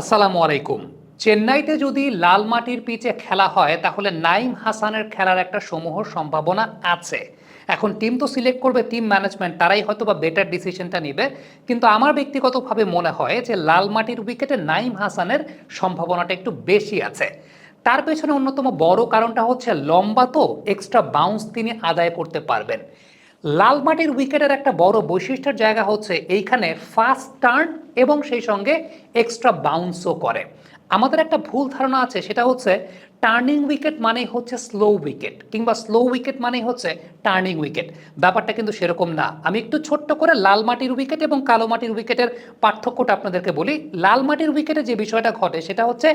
আসসালামু আলাইকুম। চেন্নাইতে যদি লাল মাটির পিচে খেলা হয়, তাহলে নাইম হাসানের খেলার একটা সমূহ সম্ভাবনা আছে। এখন টিম তো সিলেক্ট করবে টিম ম্যানেজমেন্ট, তারাই হয়তো বা বেটার ডিসিশনটা নেবে। কিন্তু আমার ব্যক্তিগতভাবে মনে হয় যে লাল মাটির উইকেটে নাইম হাসানের সম্ভাবনাটা একটু বেশি আছে। তার পেছনে অন্যতম বড় কারণটা হচ্ছে লম্বা তো এক্সট্রা বাউন্স তিনি আদায় করতে পারবেন। লাল মাটির উইকেটের একটা বড় বৈশিষ্ট্যের জায়গা হচ্ছে এইখানে ফাস্ট টার্ন এবং সেই সঙ্গে এক্সট্রা বাউন্সও করে। আমাদের একটা ভুল ধারণা আছে, সেটা হচ্ছে টার্নিং উইকেট মানেই হচ্ছে স্লো উইকেট কিংবা স্লো উইকেট মানেই হচ্ছে টার্নিং উইকেট ব্যাপারটা কিন্তু সেরকম না। আমি একটু ছোট্ট করে লাল মাটির উইকেট এবং কালো মাটির উইকেটের পার্থক্যটা আপনাদেরকে বলি। লাল মাটির উইকেটে যে বিষয়টা ঘটে সেটা হচ্ছে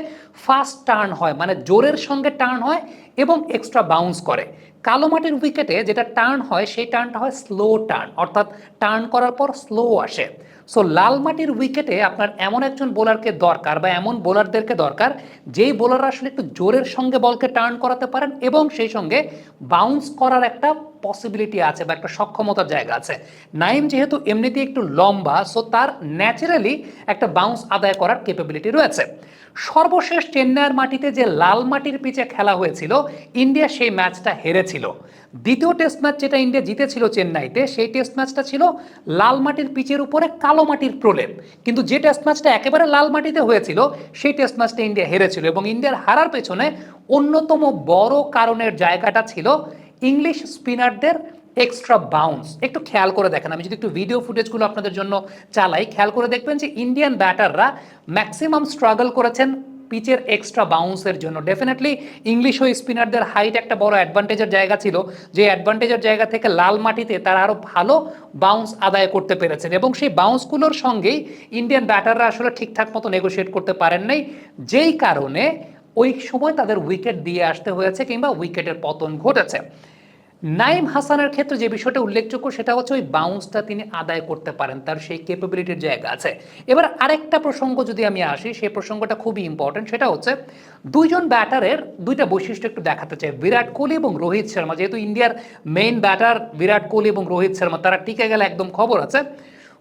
ফাস্ট টার্ন হয় মানে জোরের সঙ্গে টার্ন হয় এবং এক্সট্রা বাউন্স করে। কালো মাটির উইকেটে যেটা টার্ন হয়, সেই টার্নটা হয় স্লো টার্ন অর্থাৎ টার্ন করার পর স্লো আসে। সো লাল মাটির উইকেটে আপনার এমন একজন বোলারকে দরকার বা এমন বোলারদেরকে দরকার, যেই বোলাররা আসলে একটু জোরের সঙ্গে বলকে টার্ন করাতে পারেন এবং সেই সঙ্গে বাউন্স করার একটা পসিবিলিটি আছে বা একটা সক্ষমতার জায়গা আছে। নাইম যেহেতু এমনিতেই একটু লম্বা সো তার ন্যাচারালি একটা বাউন্স আদায় করার ক্যাপাবিলিটি রয়েছে। সর্বশেষ চেন্নাইয়ের মাটিতে যে লাল মাটির পিচে খেলা হয়েছিল, ইন্ডিয়া সেই ম্যাচটা হেরেছিল। দ্বিতীয় টেস্ট ম্যাচ যেটা ইন্ডিয়া জিতেছিল চেন্নাইতে, সেই টেস্ট ম্যাচটা ছিল লাল মাটির পিচের উপরে কালো মাটির প্রলেপ। কিন্তু যে টেস্ট ম্যাচটা একেবারে লাল মাটিতে হয়েছিল, সেই টেস্ট ম্যাচটা ইন্ডিয়া হেরেছিল এবং ইন্ডিয়ার হারার পেছনে অন্যতম বড় কারণের জায়গাটা ছিল ইংলিশ স্পিনারদের এক্সট্রা বাউন্স একটু খেয়াল করে দেখেন, আমি যদি একটু ভিডিও ফুটেজগুলো আপনাদের জন্য চালাই, খেয়াল করে দেখবেন যে ইন্ডিয়ান ব্যাটাররা ম্যাক্সিমাম স্ট্রাগল করেছেন পিচের এক্সট্রা বাউন্সের জন্য। ডেফিনেটলি ইংলিশ ও স্পিনারদের হাইট একটা বড় অ্যাডভান্টেজের জায়গা ছিল, যে অ্যাডভান্টেজের জায়গা থেকে লাল মাটিতে তারা আরও ভালো বাউন্স আদায় করতে পেরেছেন। এবং সেই বাউন্সগুলোর সঙ্গেই ইন্ডিয়ান ব্যাটাররা আসলে ঠিকঠাক মতো নেগোশিয়েট করতে পারেন নাই। যেই কারণে ওই সময় তাদের উইকেট দিয়ে আসতে হয়েছে কিংবা উইকেটের পতন ঘটেছে। নাইম হাসানের ক্ষেত্রে যে বিষয়টা উল্লেখযোগ্য সেটা হচ্ছে ওই বাউন্সটা তিনি আদায় করতে পারেন, তার সেই ক্যাপাবিলিটির জায়গা আছে। এবার আরেকটা প্রসঙ্গ যদি আমি আসি, সেই প্রসঙ্গটা খুবই ইম্পর্টেন্ট সেটা হচ্ছে দুইজন ব্যাটারের দুইটা বৈশিষ্ট্য একটু দেখাতে চাই। বিরাট কোহলি এবং রোহিত শর্মা, যেহেতু ইন্ডিয়ার মেইন ব্যাটার বিরাট কোহলি এবং রোহিত শর্মা, তারা টিকে গেলে একদম খবর আছে।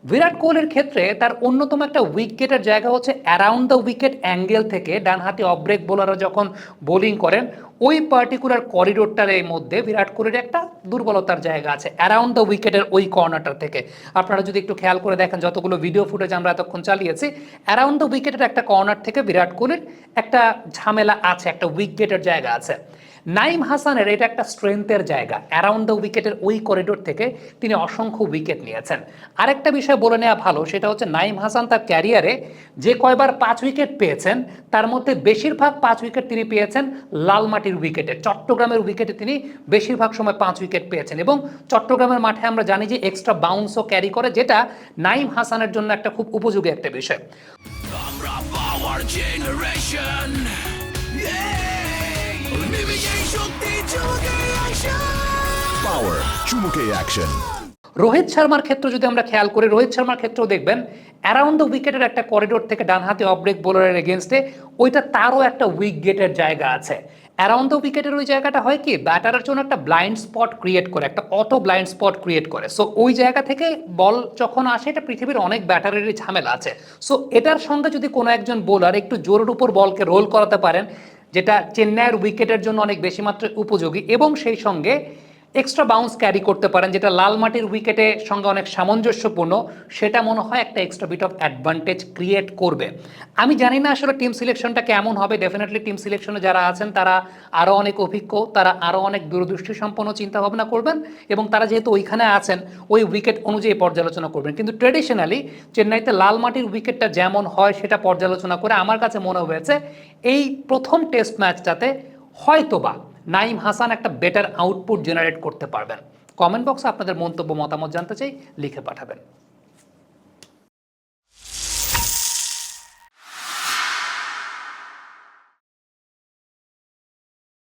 বিরাট কোহলির ক্ষেত্রে তার অন্যতম একটা উইকেটের জায়গা হচ্ছে অ্যারাউন্ড দ্য উইকেট অ্যাঙ্গেল থেকে ডানহাতি অফব্রেক বোলাররা যখন বোলিং করেন ওই পার্টিকুলার করিডোরটার এই মধ্যে বিরাট কোহলির একটা দুর্বলতার জায়গা আছে অ্যারাউন্ড দ্য উইকেটের ওই কর্নারটার থেকে। আপনারা যদি একটু খেয়াল করে দেখেন, যতগুলো ভিডিও ফুটেজ আমরা এতক্ষণ চালিয়েছি অ্যারাউন্ড দ্য উইকেটের একটা কর্নার থেকে বিরাট কোহলির একটা ঝামেলা আছে, একটা উইকেটের জায়গা আছে। নাইম হাসানের এটা একটা স্ট্রেংথের জায়গা অ্যারাউন্ড দ্য উইকেটের ওই করিডোর থেকে তিনি অসংখ্য উইকেট নিয়েছেন। আরেকটা বিষয় বলে নেওয়া ভালো, সেটা হচ্ছে নাইম হাসান তার ক্যারিয়ারে যে কয়বার পাঁচ উইকেট পেয়েছেন, তার মধ্যে বেশিরভাগ পাঁচ উইকেট তিনি পেয়েছেন লাল মাটির উইকেটে চট্টগ্রামের উইকেটে তিনি বেশিরভাগ সময় পাঁচ উইকেট পেয়েছেন এবং চট্টগ্রামের মাঠে আমরা জানি যে এক্সট্রা বাউন্সও ক্যারি করে যেটা নাইম হাসানের জন্য একটা খুব উপযোগী একটা বিষয়। পাওয়ার চুমুকে অ্যাকশন রোহিত শর্মার ক্ষেত্রে যদি আমরা খেয়াল করি রোহিত শর্মার ক্ষেত্রেও দেখবেন অ্যারাউন্ড দ্য উইকেটের একটা করিডোর থেকে ডানহাতি অফব্রেক বোলারের এগেনস্টে ওইটা তারও একটা উইক গেটের জায়গা আছে। অ্যারাউন্ড দ্য উইকেটের ওই জায়গাটা হয় কি ব্যাটারের জন্য একটা ব্লাইন্ড স্পট ক্রিয়েট করে, একটা অটো ব্লাইন্ড স্পট ক্রিয়েট করে। সো ওই জায়গা থেকে বল যখন আসে, এটা পৃথিবীর অনেক ব্যাটারেরই ঝামেলা আছে। সো এটার সঙ্গে যদি কোনো একজন বোলার একটু জোরের উপর বলকে রোল করাতে পারেন, যেটা চেন্নাইয়ের উইকেটের জন্য অনেক বেশি মাত্রায় উপযোগী এবং সেই সঙ্গে এক্সট্রা বাউন্স ক্যারি করতে পারেন, যেটা লাল মাটির উইকেটের সঙ্গে অনেক সামঞ্জস্যপূর্ণ, সেটা মনে হয় একটা extra bit of advantage create করবে। আমি জানি না আসলে টিম সিলেকশনটা কেমন হবে ডেফিনেটলি টিম সিলেকশনে যারা আছেন, তারা আরও অনেক অভিজ্ঞ, তারা আরও অনেক দূরদৃষ্টি সম্পন্ন চিন্তাভাবনা করবেন, এবং তারা যেহেতু ওইখানে আছেন, ওই উইকেট অনুযায়ী পর্যালোচনা করবেন। কিন্তু ট্রেডিশনালি চেন্নাইতে লাল মাটির উইকেটটা যেমন হয়, সেটা পর্যালোচনা করে আমার কাছে মনে হয়েছে, এই প্রথম টেস্ট ম্যাচটাতে হয়তোবা নাইম হাসান একটা বেটার আউটপুট জেনারেট করতে পারবেন। কমেন্ট বক্সে আপনাদের মন্তব্য, মতামত জানতে চাই, লিখে পাঠাবেন।